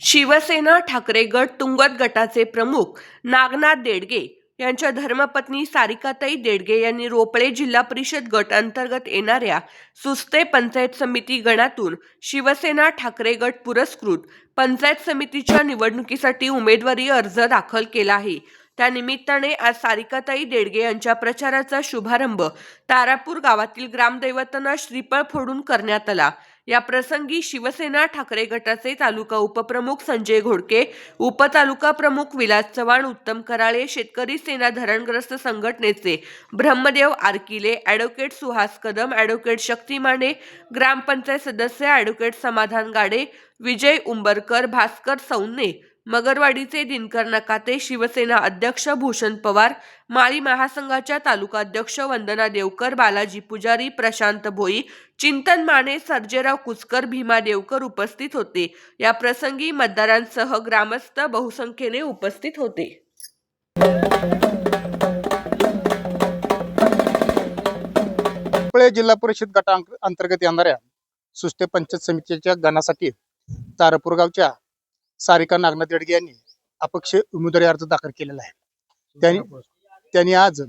शिवसेना ठाकरे गट तुंगत गटाचे प्रमुख नागनाथ देडगे यांच्या धर्मपत्नी सारिकाताई देडगे यांनी रोपळे जिल्हा परिषद गट अंतर्गत येणाऱ्या सुस्ते पंचायत समिती गणातून शिवसेना ठाकरे गट पुरस्कृत पंचायत समितीच्या निवडणुकीसाठी उमेदवारी अर्ज दाखल केला आहे. त्यानिमित्ताने आज सारिकाताई देडगे यांच्या प्रचाराचा शुभारंभ तारापूर गावातील ग्रामदैवतांना श्रीफळ फोडून करण्यात आला. या प्रसंगी शिवसेना ठाकरे गटाचे तालुका उपप्रमुख संजय घोडके उपतालुका प्रमुख विलास चव्हाण उत्तम कराळे शेतकरी सेना धरणग्रस्त संघटनेचे ब्रह्मदेव आरकिले ॲडव्होकेट सुहास कदम ॲडव्होकेट शक्ती माने ग्रामपंचायत सदस्य ॲडव्होकेट समाधान गाडे विजय उंबरकर भास्कर सौन्ने मगरवाडीचे दिनकर नकाते शिवसेना अध्यक्ष भूषण पवार माळी महासंघाच्या तालुका अध्यक्ष वंदना देवकर बालाजी पुजारी प्रशांत भोई चिंतन माने सर्जेराव कुचकर भीमा देवकर उपस्थित होते. या प्रसंगी मतदारांसह ग्रामस्थ बहुसंख्येने उपस्थित होते. जिल्हा परिषद गटा अंतर्गत येणाऱ्या सुस्ते पंचायत समितीच्या गणासाठी तारापूर गावच्या सारिका नागनाथ देडगे यांनी अपक्ष उमेदवारी अर्ज दाखल केलेला आहे. त्यांनी त्यांनी आज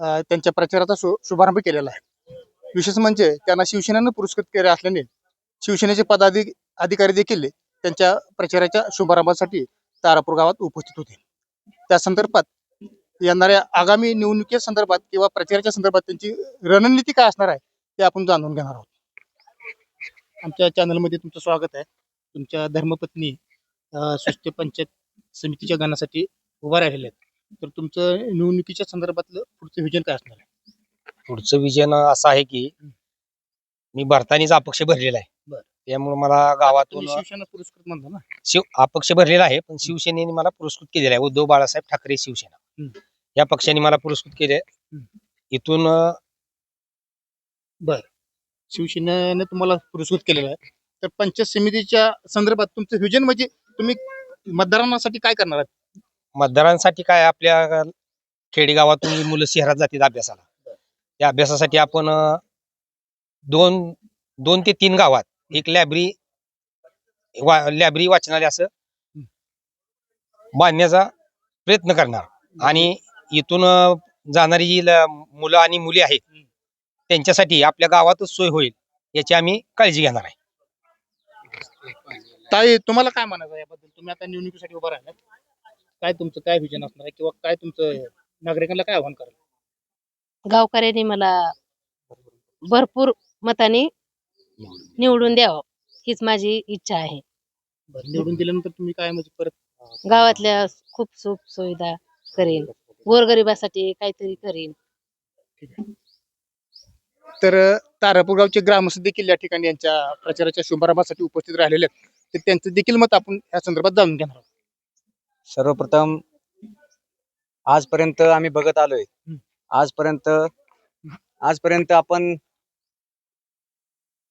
त्यांच्या प्रचाराचा शुभारंभ केलेला आहे. विशेष म्हणजे त्यांना शिवसेनेनं पुरस्कृत केले असल्याने शिवसेनेचे पदाधिक अधिकारी देखील त्यांच्या प्रचाराच्या शुभारंभासाठी तारापूर गावात उपस्थित होते. त्या संदर्भात येणाऱ्या आगामी निवडणुकी संदर्भात किंवा प्रचाराच्या संदर्भात त्यांची रणनीती काय असणार आहे ते आपण जाणून घेणार आहोत. आमच्या चॅनलमध्ये तुमचं स्वागत आहे. तुमच्या धर्मपत्नी सुस्ते पंचायत समितीच्या गाण्यासाठी उभा राहिलेल्या आहेत तर तुमचं निवडणुकीच्या संदर्भातलं पुढचं विजन काय असणार आहे? पुढचं विजन असं आहे की मी भरतानीच अपक्ष भरलेला आहे. बरं. त्यामुळे मला गावातून तुम्ही शिवसेना पुरस्कृत म्हणता ना? शिव अपक्ष भरलेला आहे पण शिवसेनेने मला पुरस्कृत केलेला आहे. उद्धव बाळासाहेब ठाकरे शिवसेना. हम्म. या पक्षाने मला पुरस्कृत केले. हम्म. इथून अं, शिवसेनेने तुम्हाला पुरस्कृत केलेला आहे. तर पंचायत समितीच्या संदर्भात तुमचं विजन म्हणजे तुम्ही मतदारांसाठी काय करणार आहात? मतदारांसाठी काय आपल्या खेडेगावातून जी मुलं शहरात जातात अभ्यासाला. त्या अभ्यासासाठी आपण अं, दोन दोन ते तीन गावात एक लॅब्री वा लॅब्री वाचनालय असं बांधण्याचा प्रयत्न करणार. आणि इथून अं, जाणारी जी ल- मुलं आणि मुली आहेत त्यांच्यासाठी आपल्या गावातच सोय होईल याची आम्ही काळजी घेणार आहे. ताई तुम्हाला काय म्हणायचं आहे याबद्दल? तुम्ही आता निवडणुकीसाठी उभा राहिलात. काय तुमचं काय विजन असणार आहे? किंवा काय तुमचं नागरिकांना काय आव्हान कराल? गावकऱ्यांनी मला भरपूर मताने निवडून द्यावं हीच माझी इच्छा आहे. बरं, निवडून दिल्यानंतर तुम्ही काय म्हणजे परत गावातल्या खूप सुख सुविधा करेन गोरगरिबासाठी काहीतरी करेन. तर तारापूर गावचे ग्रामस्थ देखील या ठिकाणी यांच्या प्रचाराच्या शुभारंभासाठी उपस्थित राहिलेले आहेत. तर त्यांचं देखील मत आपण या संदर्भात जाणून घेणार आहोत सर्वप्रथम आजपर्यंत आम्ही बघत आलोय. आजपर्यंत आजपर्यंत आपण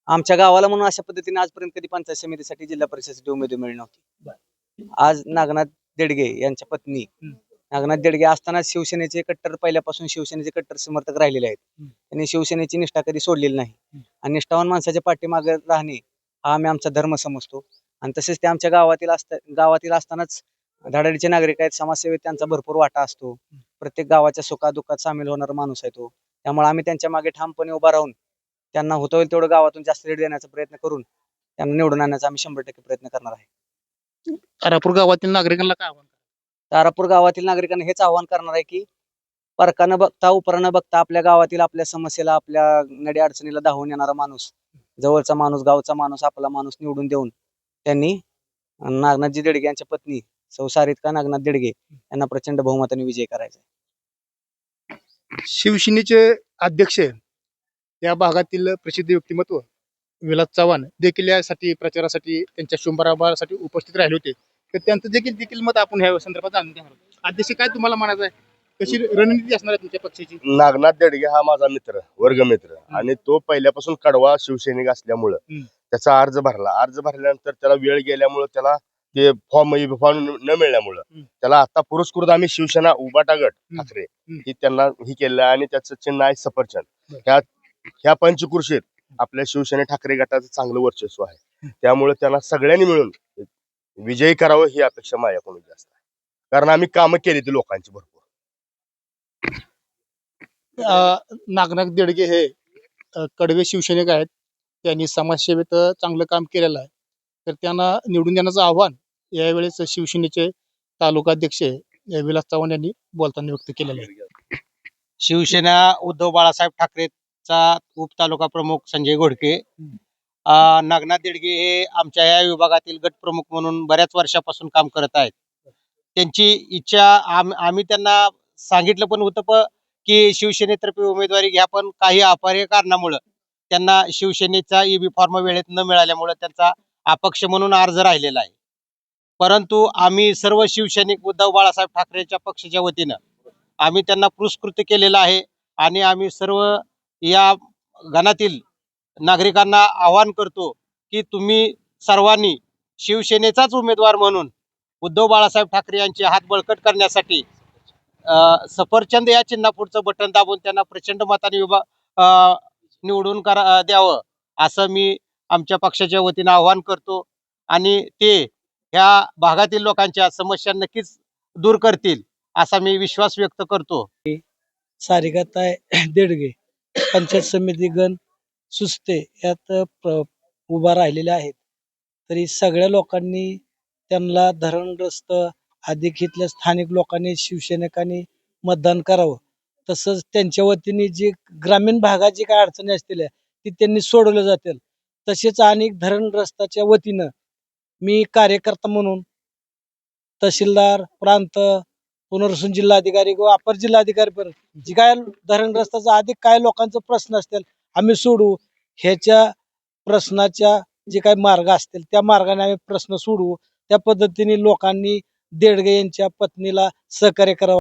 आमच्या गावाला म्हणून अशा पद्धतीने आजपर्यंत कधी पंचायत समितीसाठी जिल्हा परिषदेसाठी उमेदवारी मिळली नव्हती आज नागनाथ देडगे यांच्या पत्नी. नागनाथ देडगे असताना शिवसेनेचे कट्टर पहिल्यापासून शिवसेनेचे कट्टर समर्थक राहिलेले आहेत. त्यांनी शिवसेनेची निष्ठा कधी सोडलेली नाही. आणि निष्ठावान माणसाच्या पाठीमागे राहणे हा आम्ही आमचा धर्म समजतो आणि तसेच ते आमच्या गावातील असता गावातील असतानाच धडाडीचे नागरिक आहेत समाजसेवेत त्यांचा भरपूर वाटा असतो. प्रत्येक गावाच्या सुखादुःखात सामील होणारा माणूस आहे तो. त्यामुळे आम्ही त्यांच्या मागे ठामपणे उभा राहून त्यांना होता होईल तेवढं गावातून जास्त लीड देण्याचा प्रयत्न करून त्यांना निवडून आणण्याचा आम्ही शंभर टक्के प्रयत्न करणार आहे. तारापूर गावातील नागरिकांना काय आव्हान? तारापूर गावातील नागरिकांना हेच आवाहन करणार आहे की परका न बघता उपरा न बघता आपल्या गावातील आपल्या समस्येला आपल्या नडी अडचणीला धावून येणारा माणूस जवळचा माणूस गावचा माणूस आपला माणूस निवडून देऊन त्यांनी नागनाथजी देडगे यांच्या पत्नी सौ सारिका नागनाथ देडगे यांना प्रचंड बहुमताने विजय करायचा आहे. शिवसेनेचे अध्यक्ष या भागातील प्रसिद्ध व्यक्तिमत्व विलास चव्हाण देखील यासाठी प्रचारासाठी त्यांच्या शुभारंभासाठी उपस्थित राहिले होते. तर त्यांचं देखील देखील मत आपण ह्या संदर्भात जाणून घेणार आहोत. अध्यक्ष काय तुम्हाला म्हणायचं आहे? कशी रणनीती असणार आहे तुमच्या पक्षाची? नागनाथ देडगे हा माझा मित्र वर्गमित्र. आणि तो पहिल्यापासून कडवा शिवसैनिक असल्यामुळं हम्म. त्याचा अर्ज भरला अर्ज भरल्यानंतर त्याला वेळ गेल्यामुळं त्याला ते फॉर्म फॉर्म न मिळाल्यामुळं. त्याला आता पुरस्कृत आम्ही शिवसेना उबाटा गट. ठाकरे. ही त्यांना ही केलं आणि त्याचं चिन्ह आहे सफरचंद. ह्या ह्या पंचकृषीत आपल्या शिवसेना ठाकरे गटाचं चांगलं वर्चस्व आहे त्यामुळे त्यांना सगळ्यांनी मिळून विजयी करावं ही अपेक्षा माझ्याकडून जास्त आहे कारण आम्ही कामं केली ती लोकांची भरपूर अं, नागनाथ देडगे हे कडवे शिवसैनिक आहेत त्यांनी समाजसेवेत चांगलं काम केलेलं आहे. तर त्यांना निवडून देण्याचं आव्हान यावेळेस शिवसेनेचे तालुकाध्यक्ष विलास चव्हाण यांनी बोलताना व्यक्त केलेलं आहे. शिवसेना उद्धव बाळासाहेब ठाकरेचा उप तालुका प्रमुख संजय घोडके नागनाथ देडगे हे आमच्या या विभागातील गट प्रमुख म्हणून बऱ्याच वर्षापासून काम करत आहेत. त्यांची इच्छा आम आम्ही त्यांना सांगितलं पण होतं प की शिवसेनेतर्फे उमेदवारी घ्या पण काही अपरिय कारणामुळं त्यांना शिवसेनेचा ईबी फॉर्म वेळेत न मिळाल्यामुळे त्यांचा अपक्ष म्हणून अर्ज राहिलेला आहे. परंतु आम्ही सर्व शिवसैनिक उद्धव बाळासाहेब ठाकरेच्या पक्षाच्या वतीनं आम्ही त्यांना पुरस्कृत केलेला आहे आणि आम्ही सर्व या गणातील नागरिकांना आवाहन करतो की तुम्ही सर्वांनी शिवसेनेचाच उमेदवार म्हणून उद्धव बाळासाहेब ठाकरे यांचे हात बळकट करण्यासाठी सफरचंद या चिन्हापुढचं बटन दाबून त्यांना प्रचंड मताने विभा निवडून करा द्यावं. असं मी आमच्या पक्षाच्या वतीनं आवाहन करतो. आणि ते ह्या भागातील लोकांच्या समस्या नक्कीच दूर करतील असा मी विश्वास व्यक्त करतो. सारिकाताय देडगे पंचायत समिती गण सुस्ते यात उभा राहिलेल्या आहेत. तरी सगळ्या लोकांनी त्यांना धरणग्रस्त अधिक इथल्या स्थानिक लोकांनी शिवसैनिकांनी मतदान करावं. तसंच त्यांच्या वतीने जी ग्रामीण भागात जी काय अडचणी असतील ती त्यांनी सोडवल्या जातील. तसेच अनेक धरणग्रस्ताच्या वतीनं मी कार्यकर्ता म्हणून तहसीलदार प्रांत पुनर्वसन जिल्हाधिकारी किंवा अपर जिल्हाधिकारी पर्यंत जी काय रस्त्याचा अधिक काय लोकांचा प्रश्न असतील आम्ही सोडू ह्याच्या प्रश्नाच्या जे काही मार्ग असतील त्या मार्गाने आम्ही प्रश्न सोडवू. त्या पद्धतीने लोकांनी देडगे यांच्या पत्नीला सहकार्य करावं.